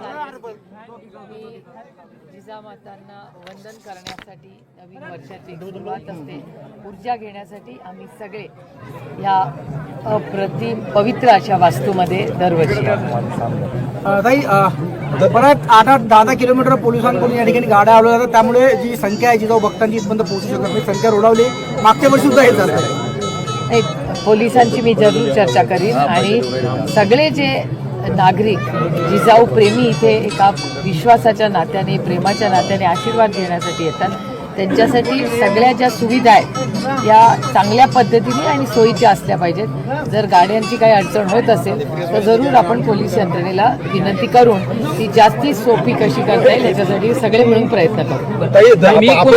मी जिजामातांना वंदन करण्यासाठी नवीन वर्षाची सुरुवात असते. ऊर्जा घेण्यासाठी आम्ही सगळे या अप्रतिम पवित्र अशा वास्तूमध्ये दरवर्षी परत आठ आठ दहा दहा किलोमीटर पोलिसांकडून या ठिकाणी गाड्या आल्या जातात. त्यामुळे जी संख्या आहे जिजाऊ भक्तांची इथपर्यंत पोहोचू शकत नाही. संख्या रोडावली. मागच्या वर्षी सुद्धा हे झालं. पोलिसांची मी जरूर चर्चा करीन आणि सगळे जे नागरिक जिजाऊ प्रेमी इथे एका विश्वासाच्या नात्याने प्रेमाच्या नात्याने आशीर्वाद घेण्यासाठी येतात. त्यांच्यासाठी सगळ्या ज्या सुविधा आहेत या चांगल्या पद्धतीने आणि सोयीच्या असल्या पाहिजेत. जर गाड्यांची काही अडचण होत असेल तर जरूर आपण पोलीस यंत्रणेला विनंती करून ती जास्ती सोपी कशी करता येईल याच्यासाठी सगळे मिळून प्रयत्न करू.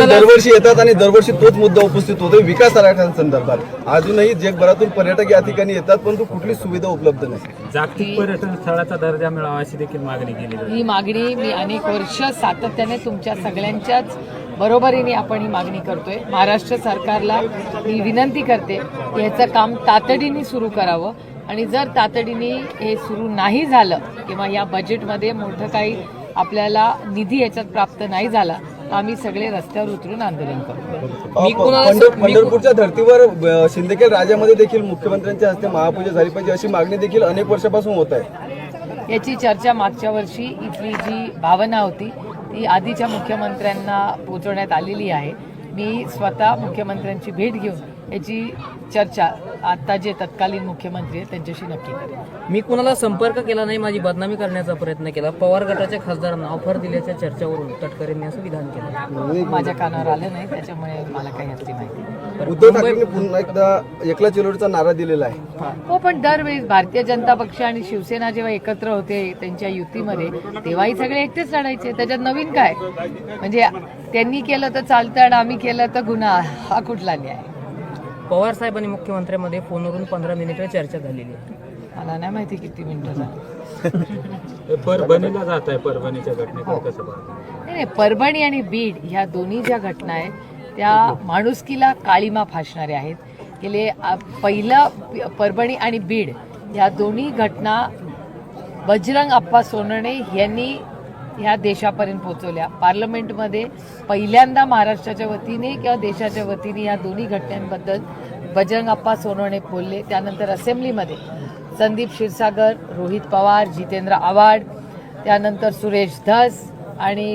दरवर्षी येतात आणि दरवर्षी तोच मुद्दा उपस्थित होतो विकास आराखड्यासंदर्भात. अजूनही जगभरातून पर्यटक या ठिकाणी येतात परंतु कुठली सुविधा उपलब्ध नाही. जागतिक पर्यटन स्थळाचा दर्जा मिळावा अशी देखील मागणी केली ही मागणी मी अनेक वर्ष सातत्याने तुमच्या सगळ्यांच्याच बरोबरीने आपण ही मागणी करतोय. महाराष्ट्र सरकारला मी विनंती करते की ह्याचं काम तातडीने सुरू करावं आणि जर तातडीने हे सुरू नाही झालं किंवा या बजेटमध्ये मोठं काही आपल्याला निधी याच्यात प्राप्त नाही झाला तर आम्ही सगळे रस्त्यावर उतरून आंदोलन करू. अ, प- पंढर- पंढरपूरच्या धर्तीवर अ, शिंदखेड राजामध्ये देखील मुख्यमंत्र्यांच्या हस्ते महापूजा झाली पाहिजे अशी मागणी देखील अनेक वर्षापासून होत आहे. याची चर्चा मागच्या वर्षी इथली जी भावना होती ती आधीच्या मुख्यमंत्र्यांना पोचवण्यात आलेली आहे. मी स्वतः मुख्यमंत्र्यांची भेट घेऊन याची चर्चा आता जे तत्कालीन मुख्यमंत्री आहेत त्यांच्याशी नक्की करेन. मी कुणाला संपर्क केला नाही माझी बदनामी करण्याचा प्रयत्न केला. पवार गटाच्या खासदारांना ऑफर दिल्याच्या चर्चेवरून तटकरेंनी असं विधान केलं. माझ्या कानावर आलं नाही त्याच्यामुळे मला काही यातली माहिती नाही. उद्धव ठाकरेंनी पुन्हा एकदा एकला चिलोडचा नारा दिलेला आहे. हो पण दरवेळेस भारतीय जनता पक्ष आणि शिवसेना जेव्हा एकत्र होते त्यांच्या युतीमध्ये तेव्हाही सगळे एकटेच लढायचे. त्याच्यात नवीन काय? म्हणजे त्यांनी केलं तर चालतं आणि आम्ही केलं तर गुन्हा. हा कुठला न्याय? पवार साहेब आणि मुख्यमंत्र्यांमध्ये फोनवरून पंधरा मिनिटं चर्चा झालेली आहे. मला नाही माहिती किती मिनिटं झाली. परभणीला जात आहे परभणीच्या घटनेकडे कसं पाहता नाही नाही परभणी आणि बीड ह्या दोन्ही ज्या घटना आहेत त्या माणुसकीला काळीमा फासणाऱ्या आहेत. गेले आ, पहिलं प- परभणी आणि बीड ह्या दोन्ही घटना बजरंग अप्पा सोनवणे यांनी ह्या देशापर्यंत पोहोचवल्या. पार्लमेंटमध्ये पहिल्यांदा महाराष्ट्राच्या वतीने किंवा देशाच्या वतीने या दोन्ही घटनांबद्दल बजरंग अप्पा सोनवणे बोलले. त्यानंतर असेंब्लीमध्ये संदीप क्षीरसागर रोहित पवार जितेंद्र आव्हाड त्यानंतर सुरेश धस आणि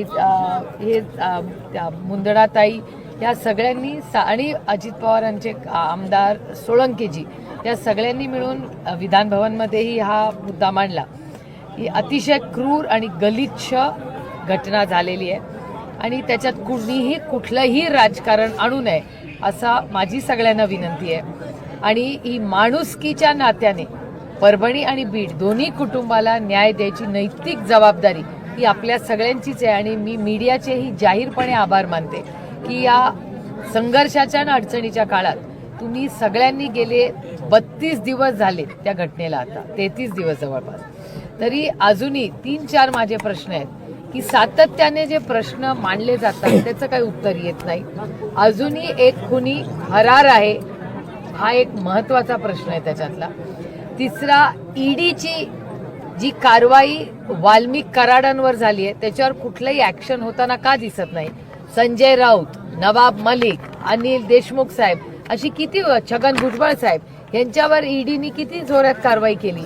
हे त्या मुंदडाताई या सगळ्यांनी सा आणि अजित पवारांचे आमदार सोळंकेजी या सगळ्यांनी मिळून विधानभवनमध्येही हा मुद्दा मांडला. ही अतिशय क्रूर आणि गलिच्छ घटना झालेली आहे. आणि त्याच्यात कुणीही कुठलंही राजकारण आणू नये असा माझी सगळ्यांना विनंती आहे. आणि ही माणुसकीच्या नात्याने परभणी आणि बीड दोन्ही कुटुंबाला न्याय द्यायची नैतिक जबाबदारी ही आपल्या सगळ्यांचीच आहे. आणि मी मीडियाचेही जाहीरपणे आभार मानते की या संघर्षाच्या आणि अडचणीच्या काळात तुम्ही सगळ्यांनी गेले बत्तीस दिवस झाले त्या घटनेला आता. तेहतीस दिवस जवळपास. तरी अजूनही तीन चार माझे प्रश्न आहेत. की सातत्याने जे प्रश्न मांडले जातात त्याचं काही उत्तर येत नाही. अजूनही एक खुनी हरार आहे हा एक महत्त्वाचा प्रश्न आहे त्याच्यातला. तिसरा ईडीची जी कारवाई वाल्मिक कराडांवर झाली आहे त्याच्यावर कुठलंही ऍक्शन होताना का दिसत नाही? संजय राऊत नवाब मलिक अनिल देशमुख साहेब अशी किती छगन भुजबळ साहेब यांच्यावर ईडीनी किती जोरात कारवाई केली?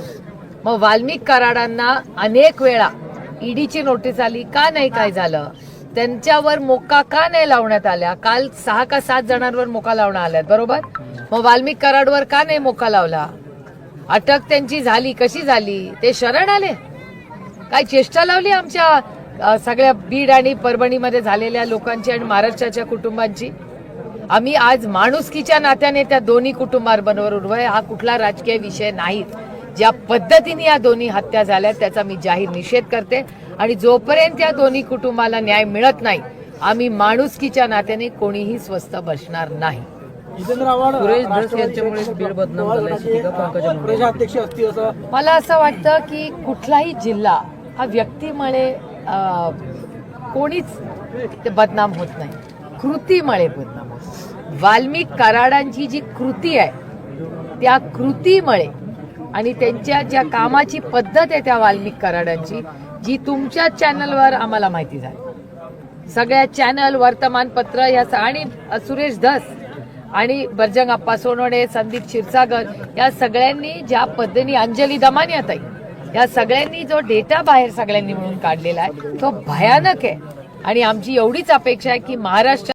मग वाल्मिक कराडांना अनेक वेळा ईडीची नोटीस आली का नाही काय झालं? त्यांच्यावर मोका का नाही लावण्यात आल्या? काल सहा का सात जणांवर मोका लावण्यात आल्यात बरोबर? मग वाल्मिक कराडवर का नाही मोका लावला? अटक त्यांची झाली कशी झाली? ते शरण आले. काय चेष्टा लावली आमच्या सगळ्या बीड आणि परभणीमध्ये झालेल्या लोकांची आणि महाराष्ट्राच्या कुटुंबांची? आम्ही आज माणुसकीच्या नात्याने त्या दोन्ही कुटुंबांबरोबर उभं हा कुठला राजकीय विषय नाही. ज्या पद्धतीने या दोन्ही हत्या झाल्या त्याचा मी जाहीर निषेध करते. आणि जोपर्यंत या दोन्ही कुटुंबाला न्याय मिळत नाही आम्ही माणुसकीच्या नात्याने कोणीही स्वस्त बसणार नाही. मला असं वाटतं की कुठलाही जिल्हा हा व्यक्तीमुळे कोणीच ते बदनाम होत नाही. कृतीमुळे बदनाम होत वाल्मिक कराडांची जी कृती आहे त्या कृतीमुळे आणि त्यांच्या ज्या कामाची पद्धत आहे त्या वाल्मिक कराडांची जी तुमच्या चॅनलवर आम्हाला माहिती झाली. सगळ्या चॅनल वर्तमानपत्र या स- आणि सुरेश धस आणि बर्जंग अप्पा सोनोडे संदीप क्षीरसागर या सगळ्यांनी ज्या पद्धतीने अंजली दमानिया या सगळ्यांनी जो डेटा बाहेर सगळ्यांनी मिळून काढलेला आहे तो भयानक आहे. आणि आमची एवढीच अपेक्षा आहे की महाराष्ट्र